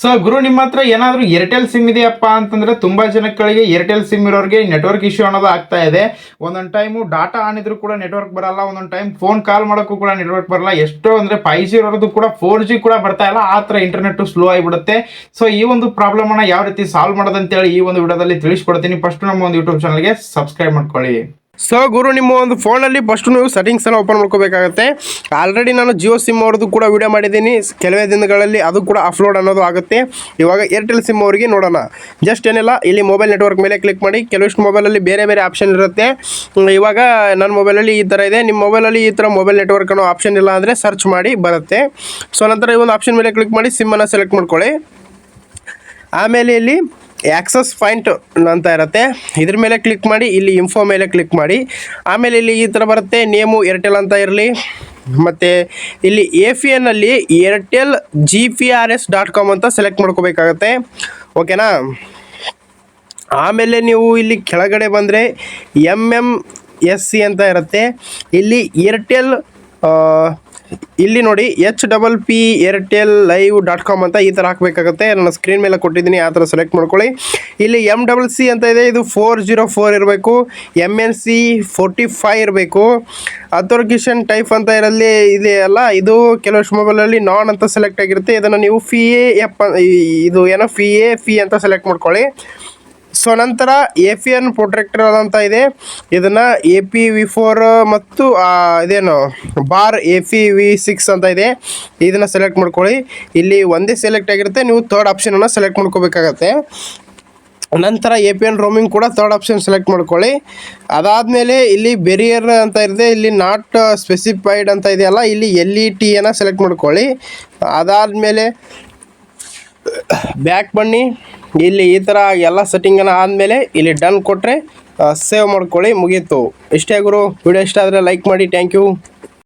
So ಗುರು, ನಿಮ್ಮ ಹತ್ರ ಏನಾದರೂ ಏರ್ಟೆಲ್ ಸಿಮ್ ಇದೆಯಪ್ಪ ಅಂತಂದ್ರೆ ತುಂಬಾ ಜನಗಳಿಗೆ ಏರ್ಟೆಲ್ ಸಿಮ್ ಇರೋರಿಗೆ ನೆಟ್ವರ್ಕ್ ಇಶ್ಯೂ ಅನ್ನೋದು ಆಗ್ತಾ ಇದೆ. ಒಂದೊಂದು ಟೈಮು ಡಾಟಾ ಆನ್ ಇದ್ರೂ ಕೂಡ ನೆಟ್ವರ್ಕ್ ಬರಲ್ಲ, ಒಂದೊಂದು ಟೈಮ್ ಫೋನ್ ಕಾಲ್ ಮಾಡೋಕ್ಕೂ ಕೂಡ ನೆಟ್ವರ್ಕ್ ಬರಲ್ಲ. ಎಷ್ಟೋ ಅಂದ್ರೆ ಫೈವ್ ಜಿ ಇರೋದು ಕೂಡ ಫೋರ್ ಜಿ ಕೂಡ ಬರ್ತಾ ಇಲ್ಲ. ಆ ಥರ ಇಂಟರ್ನೆಟ್ ಸ್ಲೋ ಆಗಿಬಿಡುತ್ತೆ. ಸೊ ಈ ಒಂದು ಪ್ರಾಬ್ಲಮ್ ಅನ್ನ ಯಾವ ರೀತಿ ಸಾಲ್ವ್ ಮಾಡೋದಂತೇಳಿ ಈ ಒಂದು ವಿಡಿಯೋದಲ್ಲಿ ತಿಳಿಸ್ಕೊಡ್ತೀನಿ. ಫಸ್ಟ್ ನಮ್ಮ ಒಂದು ಯೂಟ್ಯೂಬ್ ಚಾನಲ್ಗೆ ಸಬ್ಸ್ಕ್ರೈಬ್ ಮಾಡ್ಕೊಳ್ಳಿ. ಸೊ ಗುರು, ನಿಮ್ಮ ಒಂದು ಫೋನಲ್ಲಿ ಫಸ್ಟ್ ನೀವು ಸೆಟ್ಟಿಂಗ್ಸನ್ನು ಓಪನ್ ಮಾಡ್ಕೋಬೇಕಾಗುತ್ತೆ. ಆಲ್ರೆಡಿ ನಾನು ಜಿಯೋ ಸಿಮ್ ಅವ್ರದ್ದು ಕೂಡ ವಿಡಿಯೋ ಮಾಡಿದ್ದೀನಿ. ಕೆಲವೇ ದಿನಗಳಲ್ಲಿ ಅದು ಕೂಡ ಅಪ್ಲೋಡ್ ಅನ್ನೋದು ಆಗುತ್ತೆ. ಇವಾಗ ಏರ್ಟೆಲ್ ಸಿಮ್ ಅವರಿಗೆ ನೋಡೋಣ. ಜಸ್ಟ್ ಏನಿಲ್ಲ, ಇಲ್ಲಿ ಮೊಬೈಲ್ ನೆಟ್ವರ್ಕ್ ಮೇಲೆ ಕ್ಲಿಕ್ ಮಾಡಿ. ಕೆಲವಿಷ್ಟು ಮೊಬೈಲಲ್ಲಿ ಬೇರೆ ಬೇರೆ ಆಪ್ಷನ್ ಇರುತ್ತೆ. ಇವಾಗ ನನ್ನ ಮೊಬೈಲಲ್ಲಿ ಈ ಥರ ಇದೆ. ನಿಮ್ಮ ಮೊಬೈಲಲ್ಲಿ ಈ ಥರ ಮೊಬೈಲ್ ನೆಟ್ವರ್ಕ್ ಅನ್ನೋ ಆಪ್ಷನ್ ಇಲ್ಲ ಅಂದರೆ ಸರ್ಚ್ ಮಾಡಿ, ಬರುತ್ತೆ. ಸೊ ನಂತರ ಈ ಒಂದು ಆಪ್ಷನ್ ಮೇಲೆ ಕ್ಲಿಕ್ ಮಾಡಿ ಸಿಮ್ಮನ್ನು ಸೆಲೆಕ್ಟ್ ಮಾಡ್ಕೊಳ್ಳಿ. ಆಮೇಲೆ ಇಲ್ಲಿ ಆಕ್ಸಸ್ ಪಾಯಿಂಟ್ ಅಂತ ಇರುತ್ತೆ. ಇದ್ರ ಮೇಲೆ ಕ್ಲಿಕ್ ಮಾಡಿ, ಇಲ್ಲಿ ಇನ್ಫೋ ಮೇಲೆ ಕ್ಲಿಕ್ ಮಾಡಿ. ಆಮೇಲೆ ಇಲ್ಲಿ ಈ ಥರ ಬರುತ್ತೆ. ನೇಮು ಏರ್ಟೆಲ್ ಅಂತ ಇರಲಿ. ಮತ್ತು ಇಲ್ಲಿ A P ಎನ್ನಲ್ಲಿ Airtel G P R S dot com ಅಂತ ಸೆಲೆಕ್ಟ್ ಮಾಡ್ಕೋಬೇಕಾಗತ್ತೆ. ಓಕೆನಾ ಆಮೇಲೆ ನೀವು ಇಲ್ಲಿ ಕೆಳಗಡೆ ಬಂದರೆ ಎಂ ಎಂ ಎಸ್ ಸಿ ಅಂತ ಇರುತ್ತೆ. ಇಲ್ಲಿ ಏರ್ಟೆಲ್ ಇಲ್ಲಿ ನೋಡಿ H double P Airtel live dot com ಅಂತ ಈ ಥರ ಹಾಕಬೇಕಾಗುತ್ತೆ. ನಾನು ಸ್ಕ್ರೀನ್ ಮೇಲೆ ಕೊಟ್ಟಿದ್ದೀನಿ, ಆ ಥರ ಸೆಲೆಕ್ಟ್ ಮಾಡ್ಕೊಳ್ಳಿ. ಇಲ್ಲಿ ಎಂ ಡಬಲ್ ಸಿ ಅಂತ ಇದೆ, ಇದು ಫೋರ್ ಜೀರೋ ಫೋರ್ ಇರಬೇಕು. M N C forty five ಇರಬೇಕು. ಅಥೋರ್ಕಿಷನ್ ಟೈಪ್ ಅಂತ ಇರಲ್ಲಿ ಇದೆಯಲ್ಲ ಇದು ಕೆಲವಷ್ಟು ಮೊಬೈಲಲ್ಲಿ ನಾನ್ ಅಂತ ಸೆಲೆಕ್ಟ್ ಆಗಿರುತ್ತೆ. ಇದನ್ನು ನೀವು ಫಿ ಎ ಎಪ್ ಇದು ಏನೋ ಫಿ ಎ ಫಿ ಅಂತ ಸೆಲೆಕ್ಟ್ ಮಾಡ್ಕೊಳ್ಳಿ. ಸೊ ನಂತರ ಎ ಪಿ ಎನ್ ಪ್ರೊಟೆಕ್ಟರ್ ಅಂತ ಇದೆ. ಇದನ್ನು ಎ ಪಿ ವಿ ಫೋರ್ ಮತ್ತು ಇದೇನು, bar A P V six ಅಂತ ಇದೆ. ಇದನ್ನು ಸೆಲೆಕ್ಟ್ ಮಾಡ್ಕೊಳ್ಳಿ. ಇಲ್ಲಿ ಒಂದೇ ಸೆಲೆಕ್ಟ್ ಆಗಿರುತ್ತೆ. ನೀವು ಥರ್ಡ್ ಆಪ್ಷನನ್ನು ಸೆಲೆಕ್ಟ್ ಮಾಡ್ಕೋಬೇಕಾಗತ್ತೆ. ನಂತರ ಎ ಪಿ ಎನ್ ರೋಮಿಂಗ್ ಕೂಡ ಥರ್ಡ್ ಆಪ್ಷನ್ ಸೆಲೆಕ್ಟ್ ಮಾಡ್ಕೊಳ್ಳಿ. ಅದಾದಮೇಲೆ ಇಲ್ಲಿ ಬೆರಿಯರ್ ಅಂತ ಇದೆ. ಇಲ್ಲಿ ನಾಟ್ ಸ್ಪೆಸಿಫೈಡ್ ಅಂತ ಇದೆಯಲ್ಲ, ಇಲ್ಲಿ ಎಲ್ ಇ ಟಿಯನ್ನು ಸೆಲೆಕ್ಟ್ ಮಾಡ್ಕೊಳ್ಳಿ. ಅದಾದಮೇಲೆ ಬ್ಯಾಕ್ ಬನ್ನಿ. ಇಲ್ಲಿ ಈ ಥರ ಎಲ್ಲ ಸೆಟ್ಟಿಂಗನ್ನು ಆದಮೇಲೆ ಇಲ್ಲಿ ಡನ್ ಕೊಟ್ಟರೆ ಸೇವ್ ಮಾಡ್ಕೊಳ್ಳಿ, ಮುಗೀತು. ಇಷ್ಟೇ ಗುರು. ವಿಡಿಯೋ ಇಷ್ಟ ಆದರೆ ಲೈಕ್ ಮಾಡಿ. Thank you